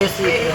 Music.